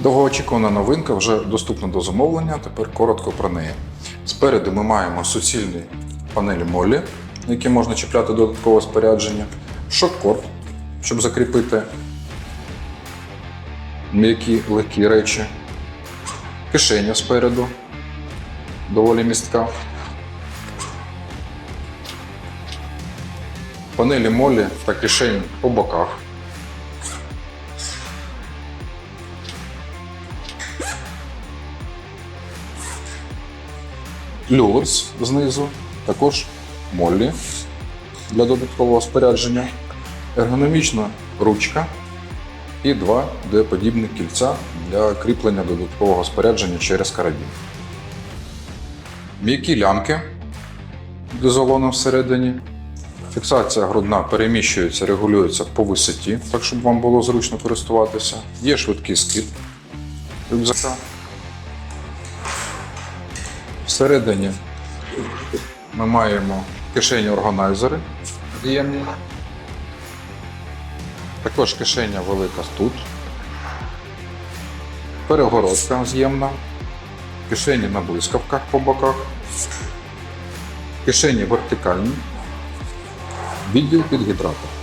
Довгоочікувана новинка вже доступна до замовлення. Тепер коротко про неї. Спереду ми маємо суцільні панелі молі, на які можна чіпляти додаткове спорядження, шок-корд, щоб закріпити м'які легкі речі, кишеня спереду, доволі містка. Панелі молі та кишень по боках. Люверс знизу, також моллі для додаткового спорядження, ергономічна ручка і два D-подібні кільця для кріплення додаткового спорядження через карабін. М'які лямки з ізолоном всередині. Фіксація грудна переміщується, регулюється по висоті, так щоб вам було зручно користуватися. Є швидкий скид рюкзака. Всередині ми маємо кишені органайзери з'ємні. Також кишеня велика тут. Перегородка з'ємна. Кишені на блискавках по боках. Кишені вертикальні. Відділ під гідратор.